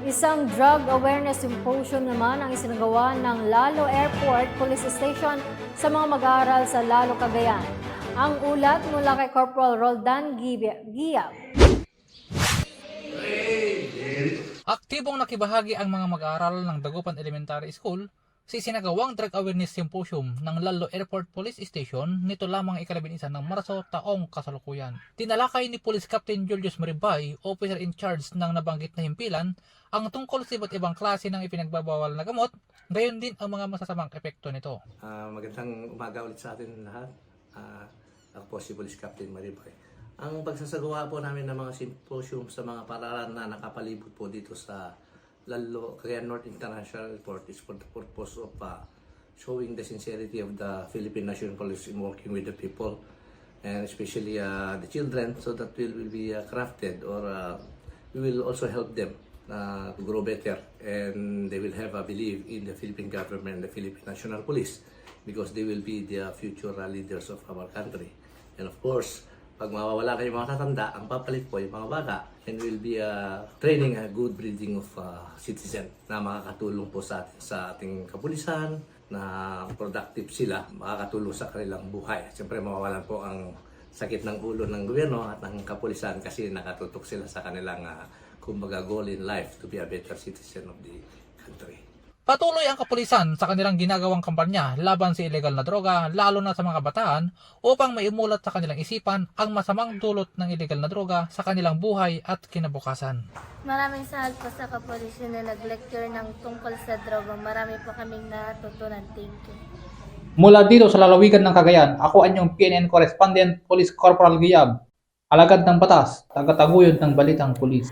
Isang drug awareness symposium naman ang isinagawa ng Lalo Airport Police Station sa mga mag-aaral sa Lalo Cagayan. Ang ulat mula kay Corporal Roldan Giab. Aktibong nakibahagi ang mga mag-aaral ng Dagupan Elementary School sa isinagawang Drug Awareness Symposium ng Lalo Airport Police Station nito lamang ikalabinisa ng Marso taong kasalukuyan. Tinalakay ni Police Captain Julius Maribay, officer in charge ng nabanggit na himpilan, ang tungkol sa iba't ibang klase ng ipinagbabawal na gamot, gayon din ang mga masasamang epekto nito. Ah, magandang umaga ulit sa atin lahat. Ah, ako po si Police Captain Maribay. Ang pagsasagawa po namin ng mga symposium sa mga paralan na nakapalibot po dito sa Lalo Cagayan North International Airport is for the purpose of ah, showing the sincerity of the Philippine National Police in working with the people and especially ah, the children so that will, will be ah, crafted or ah, we will also help them uh, to grow better and they will have a belief in the Philippine government and the Philippine National Police because they will be the future uh, leaders of our country. And of course, pag mawawala yung mga tatanda, ang papalit po yung mga bata and will be uh, training a good breeding of uh, citizen na makakatulong po sa, sa ating kapulisan na productive sila, makakatulong sa kanilang buhay. Siyempre mawawalan po ang sakit ng ulo ng gobyerno at ng kapulisan kasi nakatutok sila sa kanilang uh, kumbaga goal in life to be a better citizen of the country. Patuloy ang kapulisan sa kanilang ginagawang kampanya laban sa ilegal na droga, lalo na sa mga kabataan, upang maimulat sa kanilang isipan ang masamang dulot ng ilegal na droga sa kanilang buhay at kinabukasan. Maraming salamat po sa kapulisyon na nag-lecture ng tungkol sa droga. Marami po kaming natutunan. Thank you. Mula dito sa lalawigan ng Cagayan, ako ang inyong PNN Correspondent Police Corporal Giyab, alagad ng batas, tagataguyod ng balitang pulis.